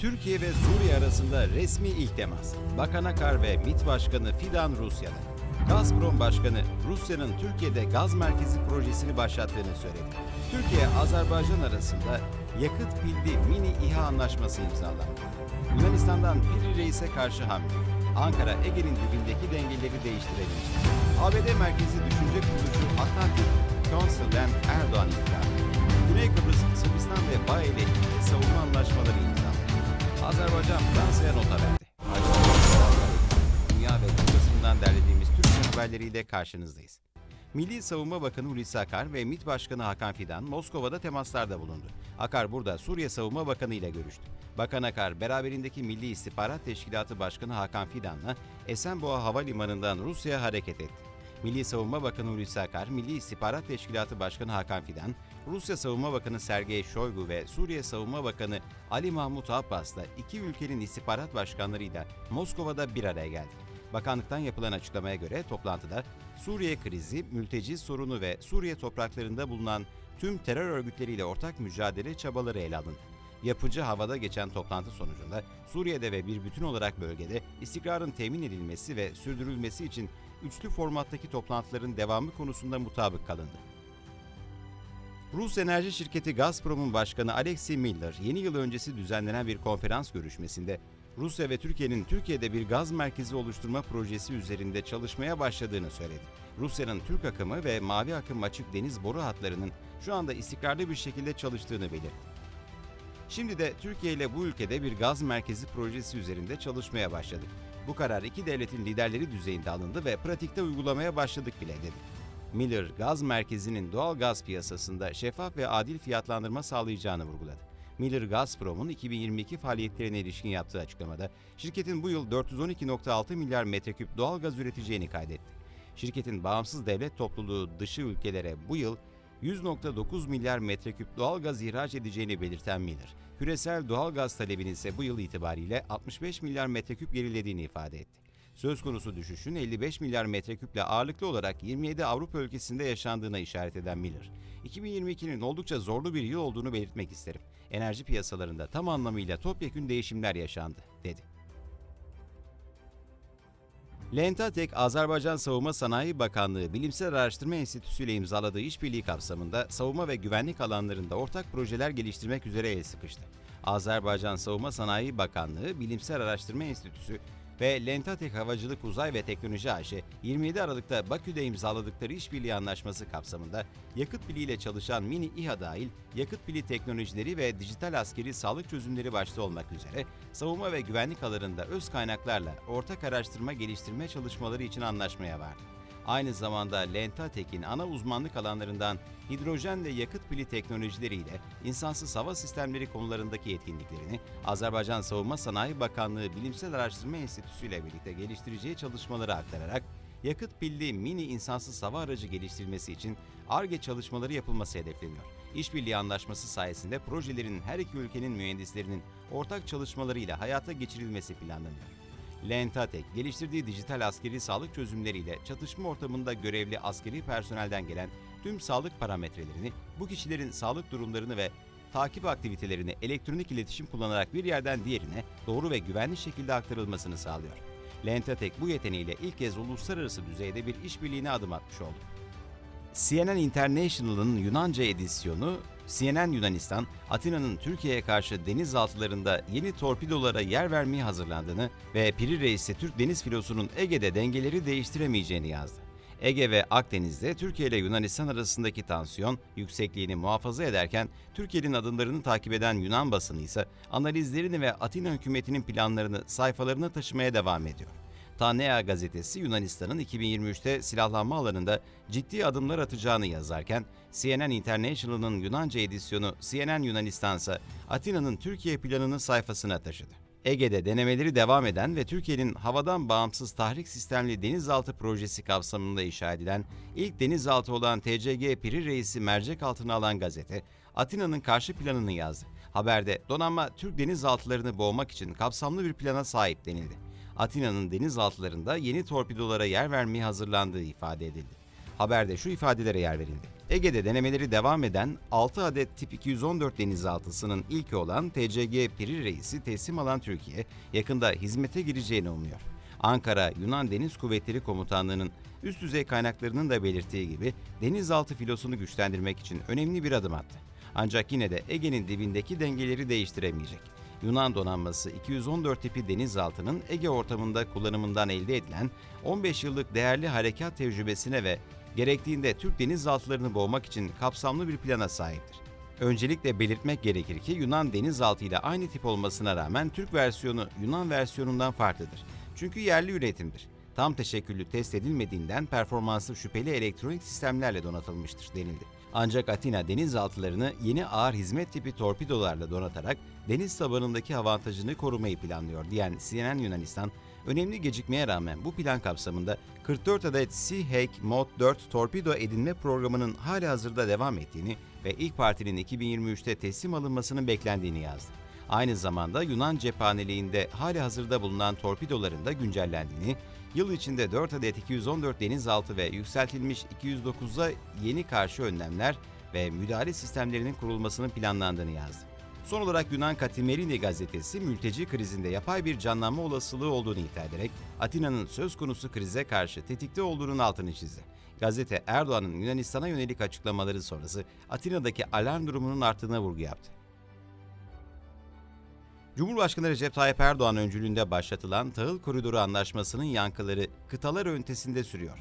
Türkiye ve Suriye arasında resmi ilk temas. Bakan Akar ve MİT Başkanı Fidan Rusya'da. Gazprom Başkanı Rusya'nın Türkiye'de gaz merkezi projesini başlattığını söyledi. Türkiye, Azerbaycan arasında yakıt pilli mini İHA anlaşması imzalandı. Yunanistan'dan Piri Reis'e karşı hamle. Ankara, Ege'nin dibindeki dengeleri değiştirebilecek. ABD merkezi düşünce kuruluşu Atlantic Council and Erdoğan iktidarı. Güney Kıbrıs, Sırbistan ve Bağ savunma anlaşmaları imzalandı. Azerbaycan Fransa'ya nota verdi. Dünya ve Türk basınından derlediğimiz Türk haberleriyle karşınızdayız. Milli Savunma Bakanı Hulusi Akar ve MİT Başkanı Hakan Fidan Moskova'da temaslarda bulundu. Akar burada Suriye Savunma Bakanı ile görüştü. Bakan Akar beraberindeki Milli İstihbarat Teşkilatı Başkanı Hakan Fidan'la Esenboğa Havalimanı'ndan Rusya'ya hareket etti. Milli Savunma Bakanı Hulusi Akar, Milli İstihbarat Teşkilatı Başkanı Hakan Fidan, Rusya Savunma Bakanı Sergey Shoigu ve Suriye Savunma Bakanı Ali Mahmut Abbas'la iki ülkenin istihbarat başkanlarıyla Moskova'da bir araya geldi. Bakanlıktan yapılan açıklamaya göre toplantıda Suriye krizi, mülteci sorunu ve Suriye topraklarında bulunan tüm terör örgütleriyle ortak mücadele çabaları ele alındı. Yapıcı havada geçen toplantı sonucunda Suriye'de ve bir bütün olarak bölgede istikrarın temin edilmesi ve sürdürülmesi için üçlü formattaki toplantıların devamı konusunda mutabık kalındı. Rus enerji şirketi Gazprom'un başkanı Alexey Miller, yeni yıl öncesi düzenlenen bir konferans görüşmesinde Rusya ve Türkiye'nin Türkiye'de bir gaz merkezi oluşturma projesi üzerinde çalışmaya başladığını söyledi. Rusya'nın Türk akımı ve Mavi akım açık deniz boru hatlarının şu anda istikrarlı bir şekilde çalıştığını belirtti. Şimdi de Türkiye ile bu ülkede bir gaz merkezi projesi üzerinde çalışmaya başladık. Bu karar iki devletin liderleri düzeyinde alındı ve pratikte uygulamaya başladık bile dedi. Miller, gaz merkezinin doğal gaz piyasasında şeffaf ve adil fiyatlandırma sağlayacağını vurguladı. Miller Gazprom'un 2022 faaliyetlerine ilişkin yaptığı açıklamada şirketin bu yıl 412.6 milyar metreküp doğal gaz üreteceğini kaydetti. Şirketin bağımsız devlet topluluğu dışı ülkelere bu yıl 100.9 milyar metreküp doğal gaz ihraç edeceğini belirten Miller, küresel doğal gaz talebinin ise bu yıl itibariyle 65 milyar metreküp gerilediğini ifade etti. Söz konusu düşüşün 55 milyar metreküple ağırlıklı olarak 27 Avrupa ülkesinde yaşandığına işaret eden Miller, 2022'nin oldukça zorlu bir yıl olduğunu belirtmek isterim. Enerji piyasalarında tam anlamıyla topyekün değişimler yaşandı, dedi. Lentatek, Azerbaycan Savunma Sanayi Bakanlığı Bilimsel Araştırma Enstitüsü ile imzaladığı işbirliği kapsamında savunma ve güvenlik alanlarında ortak projeler geliştirmek üzere el sıkıştı. Azerbaycan Savunma Sanayi Bakanlığı Bilimsel Araştırma Enstitüsü ve Lentatek Havacılık Uzay ve Teknoloji AŞ 27 Aralık'ta Bakü'de imzaladıkları işbirliği anlaşması kapsamında yakıt biliyle çalışan mini İHA dahil yakıt pili teknolojileri ve dijital askeri sağlık çözümleri başta olmak üzere savunma ve güvenlik alanında öz kaynaklarla ortak araştırma geliştirme çalışmaları için anlaşmaya vardı. Aynı zamanda Lentatek'in ana uzmanlık alanlarından hidrojenle yakıt pili teknolojileriyle insansız hava sistemleri konularındaki yetkinliklerini Azerbaycan Savunma Sanayi Bakanlığı Bilimsel Araştırma Enstitüsü ile birlikte geliştireceği çalışmaları aktararak yakıt pilli mini insansız hava aracı geliştirilmesi için ARGE çalışmaları yapılması hedefleniyor. İşbirliği anlaşması sayesinde projelerin her iki ülkenin mühendislerinin ortak çalışmalarıyla hayata geçirilmesi planlanıyor. Lentatek, geliştirdiği dijital askeri sağlık çözümleriyle çatışma ortamında görevli askeri personelden gelen tüm sağlık parametrelerini, bu kişilerin sağlık durumlarını ve takip aktivitelerini elektronik iletişim kullanarak bir yerden diğerine doğru ve güvenli şekilde aktarılmasını sağlıyor. Lentatek bu yeteneğiyle ilk kez uluslararası düzeyde bir işbirliğine adım atmış oldu. CNN International'ın Yunanca edisyonu CNN Yunanistan, Atina'nın Türkiye'ye karşı denizaltılarında yeni torpidolara yer vermeye hazırlandığını ve Piri Reis Türk deniz filosunun Ege'de dengeleri değiştiremeyeceğini yazdı. Ege ve Akdeniz'de Türkiye ile Yunanistan arasındaki tansiyon yüksekliğini muhafaza ederken Türkiye'nin adımlarını takip eden Yunan basını ise analizlerini ve Atina hükümetinin planlarını sayfalarına taşımaya devam ediyor. Tanea gazetesi Yunanistan'ın 2023'te silahlanma alanında ciddi adımlar atacağını yazarken, CNN International'ın Yunanca edisyonu CNN Yunanistan Atina'nın Türkiye planını sayfasına taşıdı. Ege'de denemeleri devam eden ve Türkiye'nin havadan bağımsız tahrik sistemli denizaltı projesi kapsamında inşa edilen ilk denizaltı olan TCG Piri Reis'i mercek altına alan gazete, Atina'nın karşı planını yazdı. Haberde donanma Türk denizaltılarını boğmak için kapsamlı bir plana sahip denildi. Atina'nın denizaltılarında yeni torpidolara yer vermeye hazırlandığı ifade edildi. Haberde şu ifadelere yer verildi. Ege'de denemeleri devam eden 6 adet tip 214 denizaltısının ilki olan TCG Piri Reis'i teslim alan Türkiye, yakında hizmete gireceğini umuyor. Ankara Yunan Deniz Kuvvetleri Komutanlığı'nın üst düzey kaynaklarının da belirttiği gibi denizaltı filosunu güçlendirmek için önemli bir adım attı. Ancak yine de Ege'nin dibindeki dengeleri değiştiremeyecek. Yunan donanması 214 tipi denizaltının Ege ortamında kullanımından elde edilen 15 yıllık değerli harekat tecrübesine ve gerektiğinde Türk denizaltılarını boğmak için kapsamlı bir plana sahiptir. Öncelikle belirtmek gerekir ki Yunan denizaltı ile aynı tip olmasına rağmen Türk versiyonu Yunan versiyonundan farklıdır. Çünkü yerli üretimdir. Tam teşekküllü test edilmediğinden performansı şüpheli elektronik sistemlerle donatılmıştır denildi. Ancak Atina denizaltılarını yeni ağır hizmet tipi torpidolarla donatarak deniz tabanındaki avantajını korumayı planlıyor diyen CNN Yunanistan, önemli gecikmeye rağmen bu plan kapsamında 44 adet Sea Mod 4 torpido edinme programının hala hazırda devam ettiğini ve ilk partinin 2023'te teslim alınmasının beklendiğini yazdı. Aynı zamanda Yunan cephaneliğinde hali hazırda bulunan torpidoların da güncellendiğini, yıl içinde 4 adet 214 denizaltı ve yükseltilmiş 209'a yeni karşı önlemler ve müdahale sistemlerinin kurulmasının planlandığını yazdı. Son olarak Yunan Katimerini gazetesi mülteci krizinde yapay bir canlanma olasılığı olduğunu iddia ederek Atina'nın söz konusu krize karşı tetikte olduğunun altını çizdi. Gazete Erdoğan'ın Yunanistan'a yönelik açıklamaları sonrası Atina'daki alarm durumunun arttığına vurgu yaptı. Cumhurbaşkanı Recep Tayyip Erdoğan öncülüğünde başlatılan Tahıl Koridoru Anlaşması'nın yankıları kıtalar öntesinde sürüyor.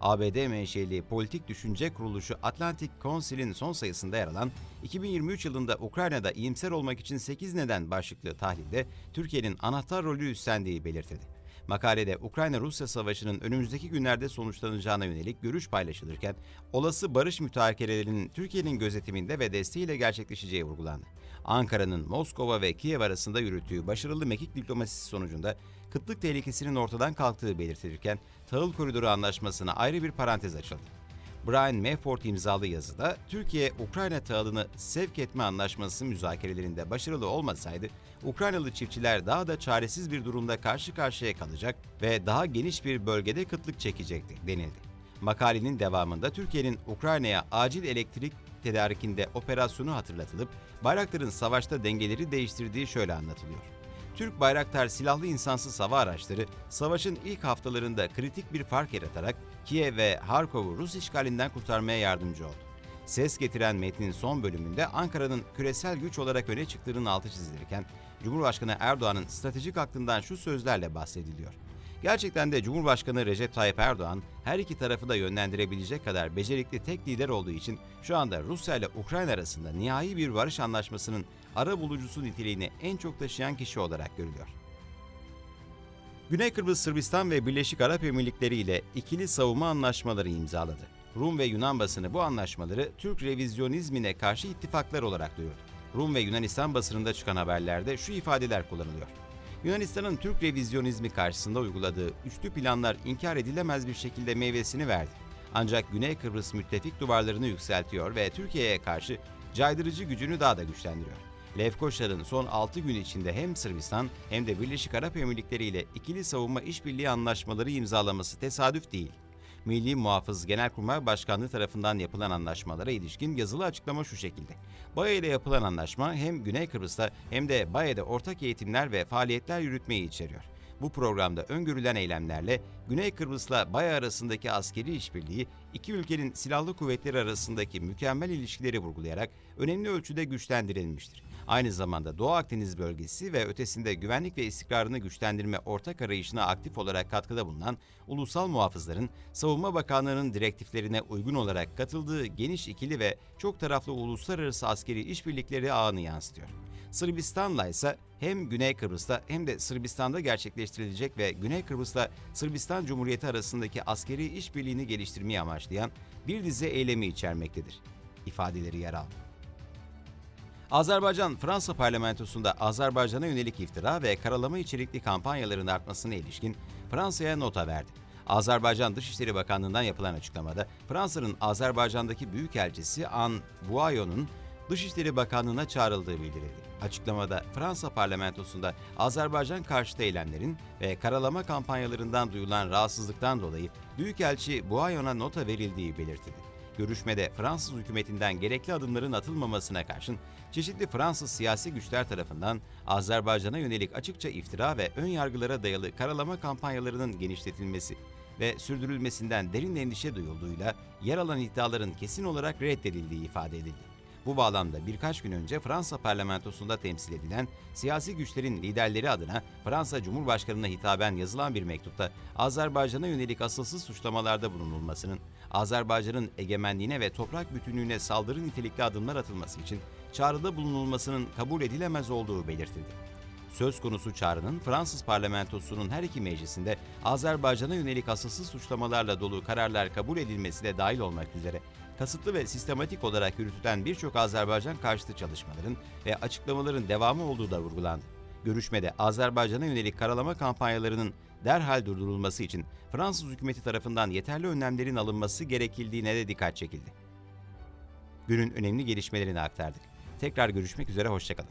ABD menşeli politik düşünce kuruluşu Atlantic Council'in son sayısında yer alan 2023 yılında Ukrayna'da iyimser olmak için 8 neden başlıklı tahlilde Türkiye'nin anahtar rolü üstlendiği belirtildi. Makalede Ukrayna-Rusya savaşının önümüzdeki günlerde sonuçlanacağına yönelik görüş paylaşılırken, olası barış mütarekelerinin Türkiye'nin gözetiminde ve desteğiyle gerçekleşeceği vurgulandı. Ankara'nın Moskova ve Kiev arasında yürüttüğü başarılı mekik diplomasisi sonucunda kıtlık tehlikesinin ortadan kalktığı belirtilirken, Tahıl Koridoru Anlaşması'na ayrı bir parantez açıldı. Brian Mayford imzalı yazıda Türkiye Ukrayna tahılını sevk etme anlaşması müzakerelerinde başarılı olmasaydı Ukraynalı çiftçiler daha da çaresiz bir durumda karşı karşıya kalacak ve daha geniş bir bölgede kıtlık çekecekti denildi. Makalenin devamında Türkiye'nin Ukrayna'ya acil elektrik tedarikinde operasyonu hatırlatılıp Bayraktar'ın savaşta dengeleri değiştirdiği şöyle anlatılıyor. Türk Bayraktar silahlı insansız hava araçları savaşın ilk haftalarında kritik bir fark yaratarak Kiev ve Harkov'u Rus işgalinden kurtarmaya yardımcı oldu. Ses getiren metnin son bölümünde Ankara'nın küresel güç olarak öne çıktığının altı çizilirken Cumhurbaşkanı Erdoğan'ın stratejik aklından şu sözlerle bahsediliyor. Gerçekten de Cumhurbaşkanı Recep Tayyip Erdoğan her iki tarafı da yönlendirebilecek kadar becerikli tek lider olduğu için şu anda Rusya ile Ukrayna arasında nihai bir barış anlaşmasının ara bulucusu niteliğini en çok taşıyan kişi olarak görülüyor. Güney Kıbrıs Sırbistan ve Birleşik Arap Emirlikleri ile ikili savunma anlaşmaları imzaladı. Rum ve Yunan basını bu anlaşmaları Türk revizyonizmine karşı ittifaklar olarak duyurdu. Rum ve Yunanistan basınında çıkan haberlerde şu ifadeler kullanılıyor. Yunanistan'ın Türk revizyonizmi karşısında uyguladığı üçlü planlar inkar edilemez bir şekilde meyvesini verdi. Ancak Güney Kıbrıs müttefik duvarlarını yükseltiyor ve Türkiye'ye karşı caydırıcı gücünü daha da güçlendiriyor. Lefkoşa'nın son 6 gün içinde hem Sırbistan hem de Birleşik Arap Emirlikleri ile ikili savunma işbirliği anlaşmaları imzalaması tesadüf değil. Milli Muhafız Genelkurmay Başkanlığı tarafından yapılan anlaşmalara ilişkin yazılı açıklama şu şekilde. BAE ile yapılan anlaşma hem Güney Kıbrıs'ta hem de BAE'de ortak eğitimler ve faaliyetler yürütmeyi içeriyor. Bu programda öngörülen eylemlerle Güney Kıbrıs'la BAE arasındaki askeri işbirliği, iki ülkenin silahlı kuvvetleri arasındaki mükemmel ilişkileri vurgulayarak önemli ölçüde güçlendirilmiştir. Aynı zamanda Doğu Akdeniz bölgesi ve ötesinde güvenlik ve istikrarını güçlendirme ortak arayışına aktif olarak katkıda bulunan ulusal muhafızların Savunma Bakanlığı'nın direktiflerine uygun olarak katıldığı geniş ikili ve çok taraflı uluslararası askeri işbirlikleri ağını yansıtıyor. Sırbistan'la ise hem Güney Kıbrıs'ta hem de Sırbistan'da gerçekleştirilecek ve Güney Kıbrıs'la Sırbistan Cumhuriyeti arasındaki askeri işbirliğini geliştirmeyi amaçlayan bir dizi eylemi içermektedir. ifadeleri yer aldı. Azerbaycan, Fransa parlamentosunda Azerbaycan'a yönelik iftira ve karalama içerikli kampanyaların artmasına ilişkin Fransa'ya nota verdi. Azerbaycan Dışişleri Bakanlığı'ndan yapılan açıklamada Fransa'nın Azerbaycan'daki Büyükelçisi An Buayo'nun Dışişleri Bakanlığı'na çağrıldığı bildirildi. Açıklamada Fransa parlamentosunda Azerbaycan karşıtı eylemlerin ve karalama kampanyalarından duyulan rahatsızlıktan dolayı Büyükelçi Buayon'a nota verildiği belirtildi. Görüşmede Fransız hükümetinden gerekli adımların atılmamasına karşın çeşitli Fransız siyasi güçler tarafından Azerbaycan'a yönelik açıkça iftira ve ön yargılara dayalı karalama kampanyalarının genişletilmesi ve sürdürülmesinden derin endişe duyulduğuyla yer alan iddiaların kesin olarak reddedildiği ifade edildi. Bu bağlamda birkaç gün önce Fransa parlamentosunda temsil edilen siyasi güçlerin liderleri adına Fransa Cumhurbaşkanı'na hitaben yazılan bir mektupta Azerbaycan'a yönelik asılsız suçlamalarda bulunulmasının, Azerbaycan'ın egemenliğine ve toprak bütünlüğüne saldırı nitelikli adımlar atılması için çağrıda bulunulmasının kabul edilemez olduğu belirtildi. Söz konusu çağrının Fransız parlamentosunun her iki meclisinde Azerbaycan'a yönelik asılsız suçlamalarla dolu kararlar kabul edilmesi de dahil olmak üzere kasıtlı ve sistematik olarak yürütülen birçok Azerbaycan karşıtı çalışmaların ve açıklamaların devamı olduğu da vurgulandı. Görüşmede Azerbaycan'a yönelik karalama kampanyalarının derhal durdurulması için Fransız hükümeti tarafından yeterli önlemlerin alınması gerekildiğine de dikkat çekildi. Günün önemli gelişmelerini aktardık. Tekrar görüşmek üzere, hoşçakalın.